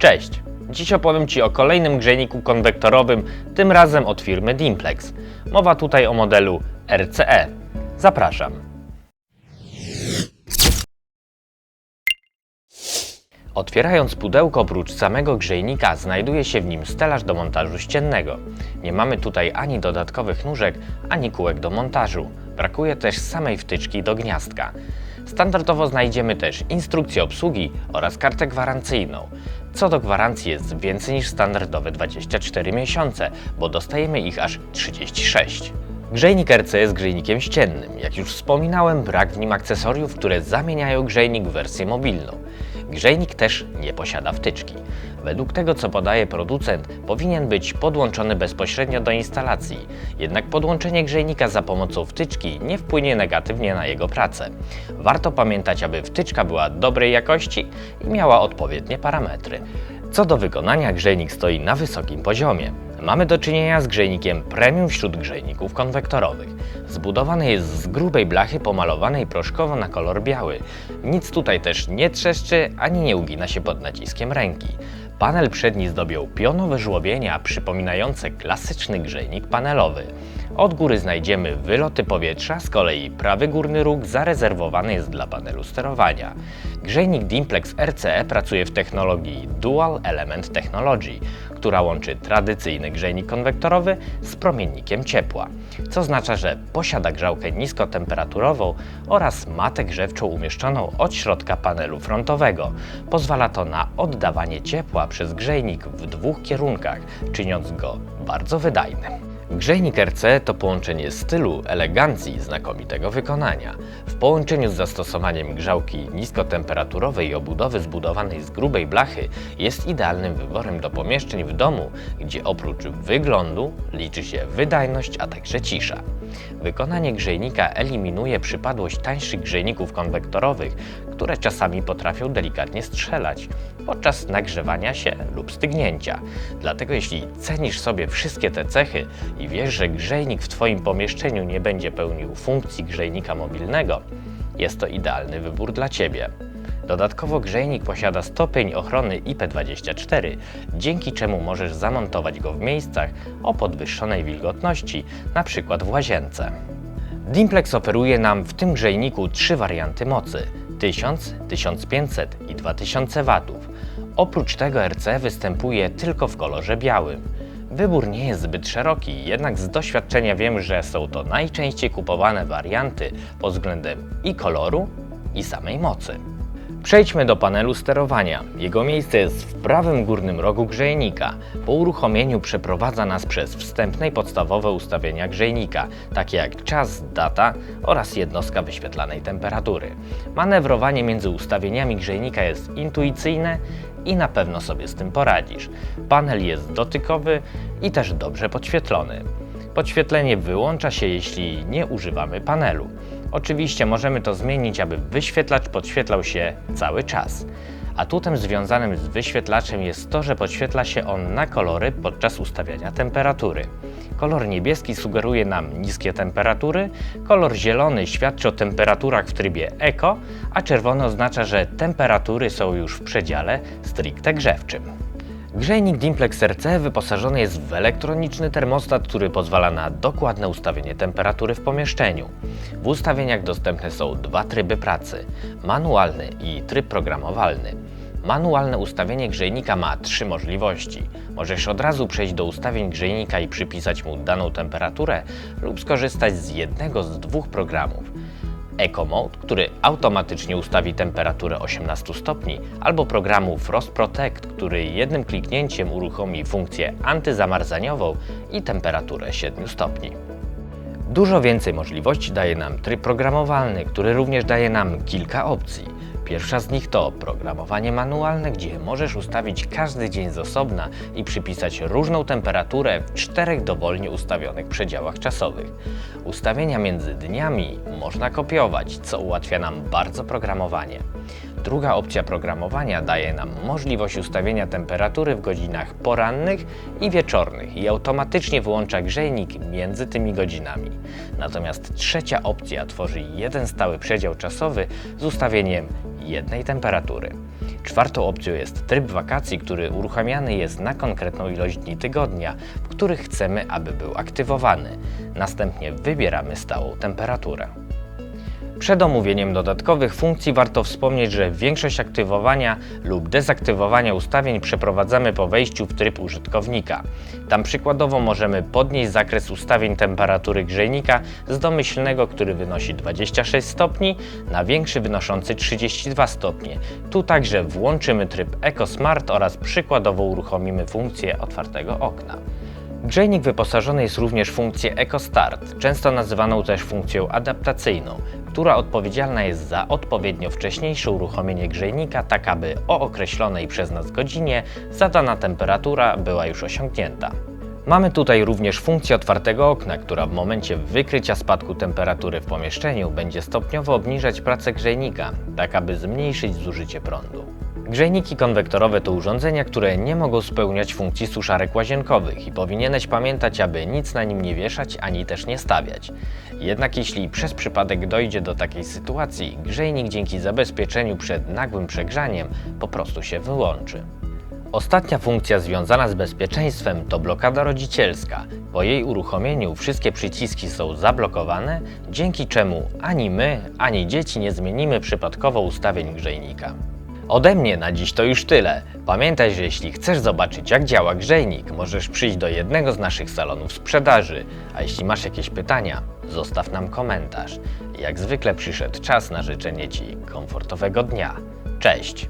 Cześć! Dziś opowiem Ci o kolejnym grzejniku konwektorowym, tym razem od firmy Dimplex. Mowa tutaj o modelu RCE. Zapraszam. Otwierając pudełko oprócz samego grzejnika znajduje się w nim stelaż do montażu ściennego. Nie mamy tutaj ani dodatkowych nóżek, ani kółek do montażu. Brakuje też samej wtyczki do gniazdka. Standardowo znajdziemy też instrukcję obsługi oraz kartę gwarancyjną. Co do gwarancji jest więcej niż standardowe 24 miesiące, bo dostajemy ich aż 36. Grzejnik RC jest grzejnikiem ściennym. Jak już wspominałem, brak w nim akcesoriów, które zamieniają grzejnik w wersję mobilną. Grzejnik też nie posiada wtyczki. Według tego, co podaje producent, powinien być podłączony bezpośrednio do instalacji. Jednak podłączenie grzejnika za pomocą wtyczki nie wpłynie negatywnie na jego pracę. Warto pamiętać, aby wtyczka była dobrej jakości i miała odpowiednie parametry. Co do wykonania, grzejnik stoi na wysokim poziomie. Mamy do czynienia z grzejnikiem premium wśród grzejników konwektorowych. Zbudowany jest z grubej blachy pomalowanej proszkowo na kolor biały. Nic tutaj też nie trzeszczy ani nie ugina się pod naciskiem ręki. Panel przedni zdobią pionowe żłobienia przypominające klasyczny grzejnik panelowy. Od góry znajdziemy wyloty powietrza, z kolei prawy górny róg zarezerwowany jest dla panelu sterowania. Grzejnik Dimplex RCE pracuje w technologii Dual Element Technology, która łączy tradycyjny grzejnik konwektorowy z promiennikiem ciepła, co oznacza, że posiada grzałkę niskotemperaturową oraz matę grzewczą umieszczoną od środka panelu frontowego. Pozwala to na oddawanie ciepła przez grzejnik w dwóch kierunkach, czyniąc go bardzo wydajnym. Grzejnik RC to połączenie stylu, elegancji i znakomitego wykonania. W połączeniu z zastosowaniem grzałki niskotemperaturowej i obudowy zbudowanej z grubej blachy jest idealnym wyborem do pomieszczeń w domu, gdzie oprócz wyglądu liczy się wydajność, a także cisza. Wykonanie grzejnika eliminuje przypadłość tańszych grzejników konwektorowych, które czasami potrafią delikatnie strzelać podczas nagrzewania się lub stygnięcia. Dlatego jeśli cenisz sobie wszystkie te cechy i wiesz, że grzejnik w Twoim pomieszczeniu nie będzie pełnił funkcji grzejnika mobilnego, jest to idealny wybór dla Ciebie. Dodatkowo grzejnik posiada stopień ochrony IP24, dzięki czemu możesz zamontować go w miejscach o podwyższonej wilgotności, np. w łazience. Dimplex oferuje nam w tym grzejniku trzy warianty mocy 1000, 1500 i 2000 W. Oprócz tego RC występuje tylko w kolorze białym. Wybór nie jest zbyt szeroki, jednak z doświadczenia wiem, że są to najczęściej kupowane warianty pod względem i koloru, i samej mocy. Przejdźmy do panelu sterowania. Jego miejsce jest w prawym górnym rogu grzejnika. Po uruchomieniu przeprowadza nas przez wstępne i podstawowe ustawienia grzejnika, takie jak czas, data oraz jednostka wyświetlanej temperatury. Manewrowanie między ustawieniami grzejnika jest intuicyjne i na pewno sobie z tym poradzisz. Panel jest dotykowy i też dobrze podświetlony. Podświetlenie wyłącza się, jeśli nie używamy panelu. Oczywiście możemy to zmienić, aby wyświetlacz podświetlał się cały czas. Atutem związanym z wyświetlaczem jest to, że podświetla się on na kolory podczas ustawiania temperatury. Kolor niebieski sugeruje nam niskie temperatury, kolor zielony świadczy o temperaturach w trybie Eco, a czerwony oznacza, że temperatury są już w przedziale stricte grzewczym. Grzejnik Dimplex RC wyposażony jest w elektroniczny termostat, który pozwala na dokładne ustawienie temperatury w pomieszczeniu. W ustawieniach dostępne są dwa tryby pracy: manualny i tryb programowalny. Manualne ustawienie grzejnika ma trzy możliwości. Możesz od razu przejść do ustawień grzejnika i przypisać mu daną temperaturę lub skorzystać z jednego z dwóch programów. Eco Mode, który automatycznie ustawi temperaturę 18 stopni, albo programu Frost Protect, który jednym kliknięciem uruchomi funkcję antyzamarzaniową i temperaturę 7 stopni. Dużo więcej możliwości daje nam tryb programowalny, który również daje nam kilka opcji. Pierwsza z nich to programowanie manualne, gdzie możesz ustawić każdy dzień z osobna i przypisać różną temperaturę w czterech dowolnie ustawionych przedziałach czasowych. Ustawienia między dniami można kopiować, co ułatwia nam bardzo programowanie. Druga opcja programowania daje nam możliwość ustawienia temperatury w godzinach porannych i wieczornych i automatycznie wyłącza grzejnik między tymi godzinami. Natomiast trzecia opcja tworzy jeden stały przedział czasowy z ustawieniem jednej temperatury. Czwartą opcją jest tryb wakacji, który uruchamiany jest na konkretną ilość dni tygodnia, w których chcemy, aby był aktywowany. Następnie wybieramy stałą temperaturę. Przed omówieniem dodatkowych funkcji warto wspomnieć, że większość aktywowania lub dezaktywowania ustawień przeprowadzamy po wejściu w tryb użytkownika. Tam przykładowo możemy podnieść zakres ustawień temperatury grzejnika z domyślnego, który wynosi 26 stopni, na większy wynoszący 32 stopnie. Tu także włączymy tryb EcoSmart oraz przykładowo uruchomimy funkcję otwartego okna. Grzejnik wyposażony jest również w funkcję EcoStart, często nazywaną też funkcją adaptacyjną, która odpowiedzialna jest za odpowiednio wcześniejsze uruchomienie grzejnika, tak aby o określonej przez nas godzinie zadana temperatura była już osiągnięta. Mamy tutaj również funkcję otwartego okna, która w momencie wykrycia spadku temperatury w pomieszczeniu będzie stopniowo obniżać pracę grzejnika, tak aby zmniejszyć zużycie prądu. Grzejniki konwektorowe to urządzenia, które nie mogą spełniać funkcji suszarek łazienkowych i powinieneś pamiętać, aby nic na nim nie wieszać ani też nie stawiać. Jednak jeśli przez przypadek dojdzie do takiej sytuacji, grzejnik dzięki zabezpieczeniu przed nagłym przegrzaniem po prostu się wyłączy. Ostatnia funkcja związana z bezpieczeństwem to blokada rodzicielska. Po jej uruchomieniu wszystkie przyciski są zablokowane, dzięki czemu ani my, ani dzieci nie zmienimy przypadkowo ustawień grzejnika. Ode mnie na dziś to już tyle. Pamiętaj, że jeśli chcesz zobaczyć jak działa grzejnik, możesz przyjść do jednego z naszych salonów sprzedaży, a jeśli masz jakieś pytania, zostaw nam komentarz. Jak zwykle przyszedł czas na życzenie Ci komfortowego dnia. Cześć!